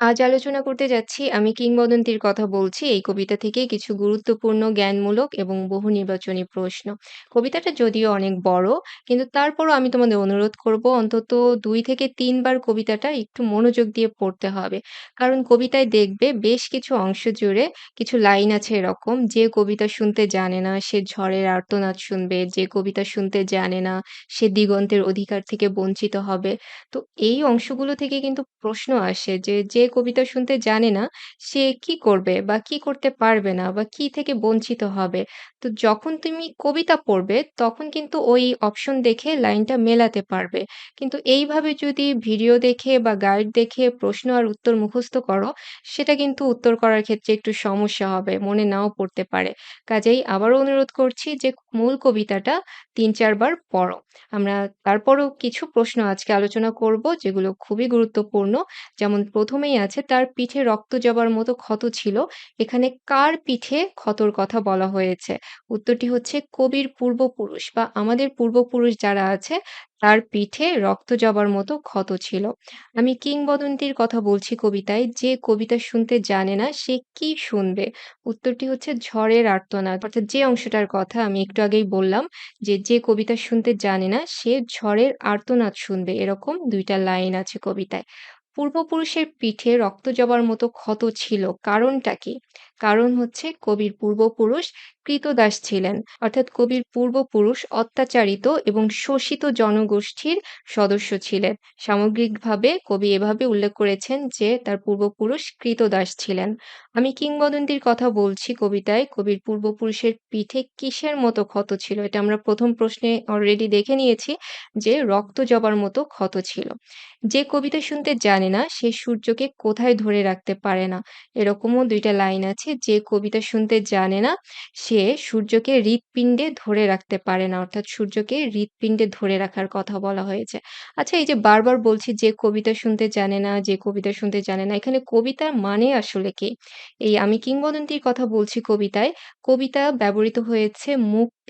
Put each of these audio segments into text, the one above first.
আজ আলোচনা করতে যাচ্ছি আমি কিংবদন্তির কথা বলছি এই কবিতা থেকে কিছু গুরুত্বপূর্ণ জ্ঞানমূলক এবং বহু নির্বাচনী প্রশ্ন। কবিতাটা যদিও অনেক বড় কিন্তু তারপরও আমি তোমাদের অনুরোধ করব অন্তত ২ থেকে ৩ বার কবিতাটা একটু মনোযোগ দিয়ে পড়তে হবে। কারণ কবিতায় দেখবে বেশ কিছু অংশ জুড়ে কিছু লাইন আছে এরকম যে কবিতা শুনতে জানে না সে ঝড়ের আর্তনাদ শুনবে, যে কবিতা শুনতে জানে না সে দিগন্তের অধিকার থেকে বঞ্চিত হবে। তো এই অংশগুলো থেকে কিন্তু প্রশ্ন আসে যে, যে কবিতা শুনতে জানে না, সে কি করবে বা কি করতে পারবে না বা কি থেকে বঞ্চিত হবে? তো যখন তুমি কবিতা পড়বে, তখন কিন্তু ওই অপশন দেখে লাইনটা মেলাতে পারবে। কিন্তু এইভাবে যদি ভিডিও দেখে বা গাইড দেখে প্রশ্ন আর উত্তর মুখস্থ করো, সেটা কিন্তু উত্তর করার ক্ষেত্রে একটু সমস্যা হবে। মনে নাও পড়তে পারে। কাজেই আবারও অনুরোধ করছি যে মূল কবিতাটা ৩-৪ বার পড়ো। আমরা তারপরও কিছু প্রশ্ন আজকে আলোচনা করব যেগুলো খুবই গুরুত্বপূর্ণ। যেমন ১ম এই আছে, তার পিঠে রক্ত যাবার মতো ক্ষত ছিল। এখানে কার পিঠে ক্ষতর কথা বলা হয়েছে? উত্তরটি হচ্ছে কবির পূর্বপুরুষ বা আমাদের পূর্বপুরুষ যারা আছে তার পিঠে রক্ত জবার মতো ক্ষত ছিল। আমি কিংবদন্তির কথা বলছি কবিতায়, যে কবিতা শুনতে জানে না সে কি শুনবে? উত্তরটি হচ্ছে ঝড়ের আর্তনাদ। অর্থাৎ যে অংশটার কথা আমি একটু আগেই বললাম যে, যে কবিতা শুনতে জানে না সে ঝড়ের আর্তনাদ শুনবে। এরকম দুইটা লাইন আছে কবিতায়। পূর্বপুরুষের পিঠে রক্ত জবার মতো ক্ষত ছিল। কারণটা কি? কারণ হচ্ছে কবির পূর্বপুরুষ ক্রীতদাস ছিলেন। অর্থাৎ কবির পূর্বপুরুষ অত্যাচারিত এবং শোষিত জনগোষ্ঠীর সদস্য ছিলেন। সামগ্রিকভাবে কবি এভাবে উল্লেখ করেছেন যে, তার পূর্বপুরুষ ক্রীতদাস ছিলেন। আমি কিংবদন্তির কথা বলছি কবিতায়, কবির পূর্বপুরুষের পিঠে কিসের মতো ক্ষত ছিল? এটা আমরা প্রথম প্রশ্নে অলরেডি দেখে নিয়েছি যে, রক্ত জবার মতো ক্ষত ছিল। যে কবিতা শুনতে জানে না, সে সূর্যকে কোথায় ধরে রাখতে পারে না। এরকমও দুইটা লাইন আছে যে কবিতা শুনতে জানে না সে সূর্যকে হৃৎপিণ্ডে ধরে রাখতে পারে না। অর্থাৎ সূর্যকে হৃৎপিণ্ডে ধরে রাখার কথা বলা হয়েছে। আচ্ছা এই যে বারবার বলছি যে কবিতা শুনতে জানে না, যে কবিতা শুনতে জানে না এখানে কবিতার মানে আসলে কি? এই আমি কিংবদন্তির কথা বলছি কবিতায়, কবিতা ব্যবহৃত হয়েছে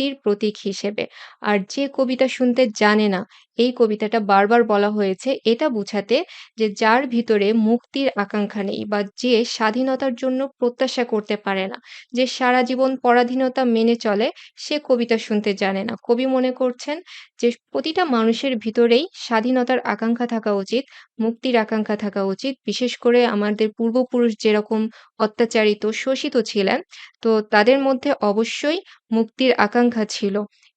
মুক্তির প্রতীক হিসেবে। আর যে কবিতা শুনতে জানে না এই কবিতাটা বারবার বলা হয়েছে এটা বুঝাতে যে যার ভিতরে মুক্তির আকাঙ্ক্ষা নেই বা যে স্বাধীনতার জন্য প্রত্যাশা করতে পারে না, যে সারা জীবন পরাধীনতা মেনে চলে সে কবিতা শুনতে জানে না। কবি মনে করছেন যে প্রতিটা মানুষের ভিতরেই স্বাধীনতার আকাঙ্ক্ষা থাকা উচিত, মুক্তির আকাঙ্ক্ষা থাকা উচিত। বিশেষ করে আমাদের পূর্বপুরুষ যেরকম অত্যাচারিত, শোষিত ছিলেন, তো তাদের মধ্যে অবশ্যই মুক্তির আকাঙ্ক্ষা ছিল।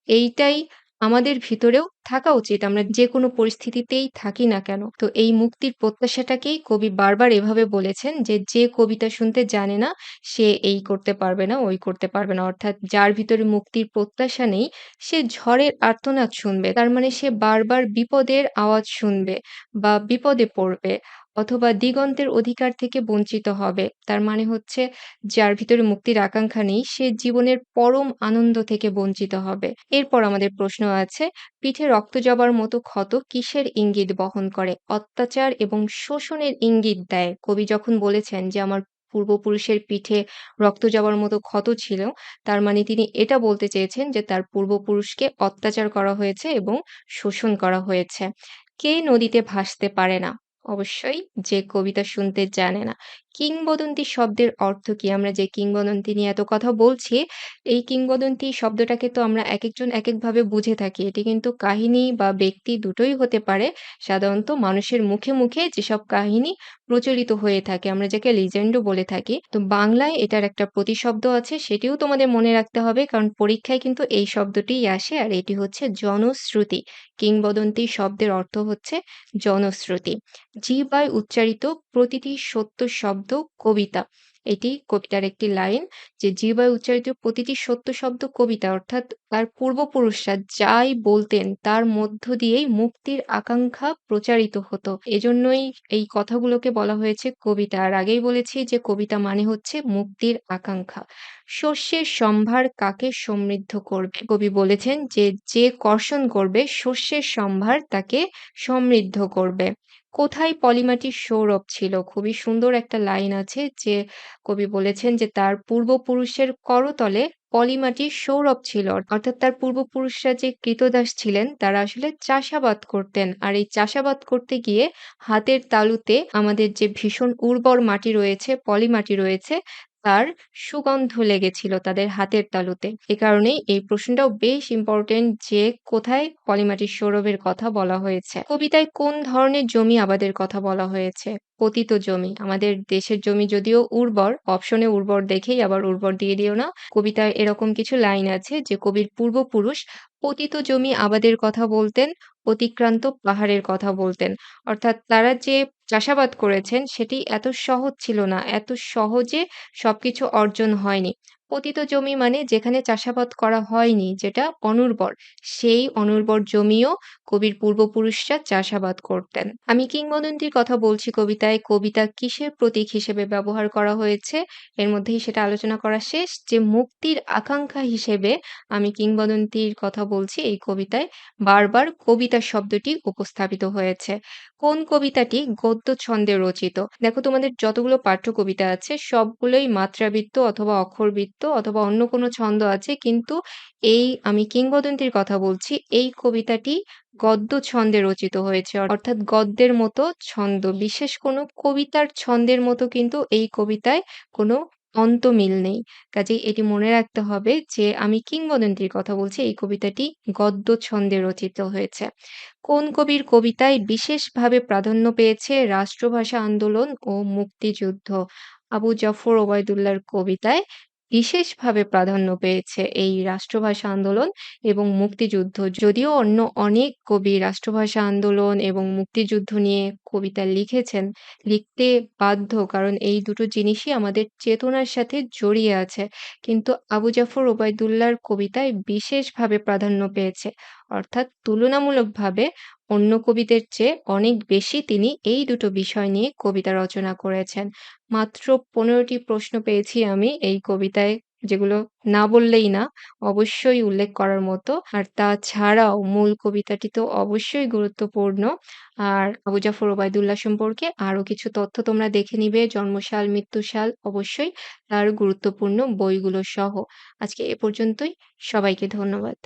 এইটাই আমাদের ভিতরেও থাকা উচিত। আমরা যেকোনো পরিস্থিতিতেই থাকি না কেন। তো এই মুক্তির প্রত্যাশাটাকেই কবি বারবার এভাবে বলেছেন যে, যে কবিতা শুনতে জানে না সে এই করতে পারবে না, ওই করতে পারবে না। অর্থাৎ যার ভিতরে মুক্তির প্রত্যাশা নেই সে ঝড়ের আর্তনাদ শুনবে। তার মানে সে বারবার বিপদের আওয়াজ শুনবে বা বিপদে পড়বে অথবা দিগন্তের অধিকার থেকে বঞ্চিত হবে। তার মানে হচ্ছে যার ভিতরে মুক্তির আকাঙ্ক্ষা নেই সে জীবনের পরম আনন্দ থেকে বঞ্চিত হবে। এরপর আমাদের প্রশ্ন আছে পিঠে রক্ত জবার মতো ক্ষত কিসের ইঙ্গিত বহন করে? অত্যাচার এবং শোষণের ইঙ্গিত দেয়। কবি যখন বলেছেন যে আমার পূর্বপুরুষের পিঠে রক্ত জবার মতো ক্ষত ছিল, তার মানে তিনি এটা বলতে চেয়েছেন যে তার পূর্বপুরুষকে অত্যাচার করা হয়েছে এবং শোষণ করা হয়েছে। কে নদীতে ভাসতে পারে না? অবশ্যই যে কবিতা শুনতে জানে না। কিংবদন্তি শব্দের অর্থ কি? আমরা যে কিংবদন্তি নিয়ে এত কথা বলছি, এই কিংবদন্তি শব্দটাকে তো আমরা একেকজন একেকভাবে বুঝে থাকি। এটি কিন্তু কাহিনী বা ব্যক্তি দুটোই হতে পারে। সাধারণত মানুষের মুখে, মুখে যেসব কাহিনী প্রচলিত হয়ে থাকে আমরা যাকে লিজেন্ডও বলে থাকি। তো বাংলায় এটার একটা প্রতিশব্দ আছে সেটিও তোমাদের মনে রাখতে হবে কারণ পরীক্ষায় কিন্তু এই শব্দটিই আসে আর এটি হচ্ছে জনশ্রুতি। কিংবদন্তি শব্দের অর্থ হচ্ছে জনশ্রুতি। জিহ্বায় উচ্চারিত প্রতিটি সত্য শব্দ কবিতা। এটি কবিতার একটি লাইন যে জিহ্বায় উচ্চারিত প্রতিটি সত্য শব্দ কবিতা অর্থাৎ তার পূর্বপুরুষরা যাই বলতেন তার মধ্য দিয়েই মুক্তির আকাঙ্ক্ষা প্রচারিত হতো। এজন্যই এই কথাগুলোকে বলা হয়েছে কবিতা। আর আগেই বলেছি যে কবিতা মানে হচ্ছে মুক্তির আকাঙ্ক্ষা। শস্যের সম্ভার কাকে সমৃদ্ধ করবে? কবি বলেছেন যে, যে কর্ষণ করবে শস্যের সম্ভার তাকে সমৃদ্ধ করবে। কোথায় পলিমাটির সৌরভ ছিল? খুবই সুন্দর একটা লাইন আছে যে কবি বলেছেন যে তার পূর্বপুরুষের করতলে পলিমাটির সৌরভ ছিল। অর্থাৎ তার পূর্বপুরুষরা যে কৃতদাস ছিলেন তারা আসলে চাষাবাদ করতেন। আর এই চাষাবাদ করতে গিয়ে হাতের তালুতে আমাদের যে ভীষণ উর্বর মাটি রয়েছে, পলিমাটি রয়েছে তার সুগন্ধ লেগেছিল তাদের হাতের তালুতে। এ কারণেই এই প্রশ্নটাও বেশ ইম্পোর্টেন্ট যে কোথায় পলিমাটির সৌরভের কথা বলা হয়েছে। কবিতায় কোন ধরনের জমি আবাদের কথা বলা হয়েছে? পতিত জমি। আমাদের দেশের জমি যদিও উর্বর, অপশনে উর্বর দেখেই আবার উর্বর দিয়ে দিও না। কবিতায় এরকম কিছু লাইন আছে যে কবির পূর্বপুরুষ পতিত জমি আবাদের কথা বলতেন, অতিক্রান্ত পাহাড়ের কথা বলতেন। অর্থাৎ তারা যে চাষাবাদ করেছেন সেটি এত সহজ ছিল না। এত সহজে সবকিছু অর্জন হয়নি। পতিত জমি মানে যেখানে চাষাবাদ করা হয়নি, যেটা অনুর্বর। সেই অনুর্বর জমিও কবির পূর্বপুরুষরা চাষাবাদ করতেন। আমি কিংবদন্তির কথা বলছি কবিতায়। কবিতা কিসের প্রতীক হিসেবে ব্যবহার করা হয়েছে? এর মধ্যেই সেটা আলোচনা করা শেষ যে মুক্তির আকাঙ্ক্ষা হিসেবে আমি কিংবদন্তির কথা বলছি এই কবিতায়। বারবার কবিতা শব্দটি উপস্থাপিত হয়েছে। কোন কবিতাটি গদ্য ছন্দে রচিত? দেখো তোমাদের যতগুলো পাঠ্য কবিতা আছে, সবগুলোই মাত্রাবৃত্ত অথবা অক্ষরবৃত্ত অথবা অন্য কোনো ছন্দ আছে। কিন্তু এই আমি কিংবদন্তির কথা বলছি, এই কবিতাটি গদ্য ছন্দে রচিত হয়েছে। অর্থাৎ গদ্যের মতো ছন্দ। বিশেষ কোনো কবিতার ছন্দের মতো কিন্তু এই কবিতায় কোনো অন্তমিল নেই। কাজেই এটি মনে রাখতে হবে যে, আমি কিংবদন্তির কথা বলছি, এই কবিতাটি গদ্য ছন্দে রচিত হয়েছে। কোন কবির কবিতায় বিশেষভাবে প্রাধান্য পেয়েছে রাষ্ট্রভাষা আন্দোলন ও মুক্তিযুদ্ধ? আবু জাফর ওবায়দুল্লার কবিতায় বিশেষভাবে প্রাধান্য পেয়েছে এই রাষ্ট্রভাষা আন্দোলন এবং মুক্তিযুদ্ধ। যদিও অন্য অনেক কবি রাষ্ট্রভাষা আন্দোলন এবং মুক্তিযুদ্ধ নিয়ে কবিতা লিখেছেন, লিখতে বাধ্য কারণ এই দুটো জিনিসই আমাদের চেতনার সাথে জড়িয়ে আছে। কিন্তু আবু জাফর ওবায়দুল্লাহর কবিতায় বিশেষভাবে প্রাধান্য পেয়েছে। অর্থাৎ তুলনামূলকভাবে অন্য কবিদের চেয়ে অনেক বেশি তিনি এই দুটো বিষয় নিয়ে কবিতা রচনা করেছেন। মাত্র পনেরোটি প্রশ্ন পেয়েছি আমি এই কবিতায় যেগুলো না বললেই না, অবশ্যই উল্লেখ করার মতো। আর তাছাড়াও মূল কবিতাটি তো অবশ্যই গুরুত্বপূর্ণ। আর আবু জাফর ওবায়দুল্লাহ সম্পর্কে আরও কিছু তথ্য তোমরা দেখে নিবে। জন্মসাল, মৃত্যুসাল অবশ্যই তার গুরুত্বপূর্ণ বইগুলো সহ। আজকে এ পর্যন্তই। সবাইকে ধন্যবাদ।